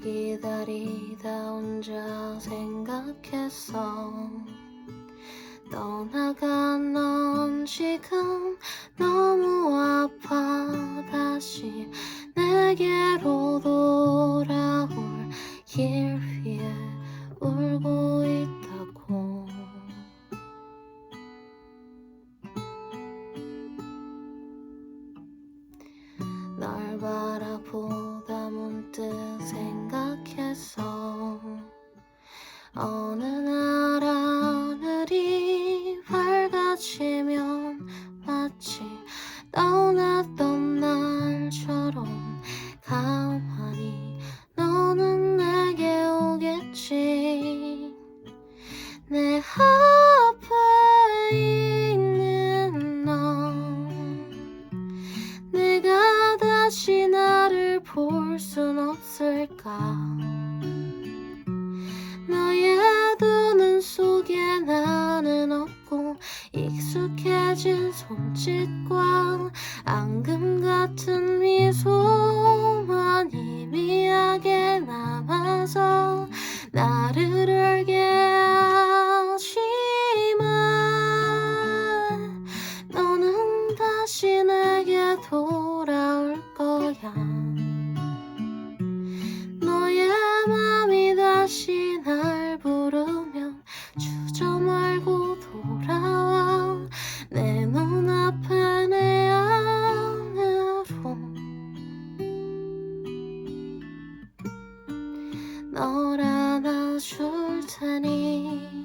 기다리다 혼자 생각했어. 떠나간 넌 지금 너무 아파. 다시 내게로 돌아올 길 어느 날 하늘이 밝아지면 마치 떠났던 날처럼 가만히 너는 내게 오겠지. 내 앞에 있는 너 내가 다시 나를 볼 순 없을까 익숙해진 손짓과 앙금 같은 미소만 희미하게 남아서 나를 알게 하지만 너는 다시 내게 돌아올 거야. 너의 맘이 다시 날 부르 널 안아줄 테니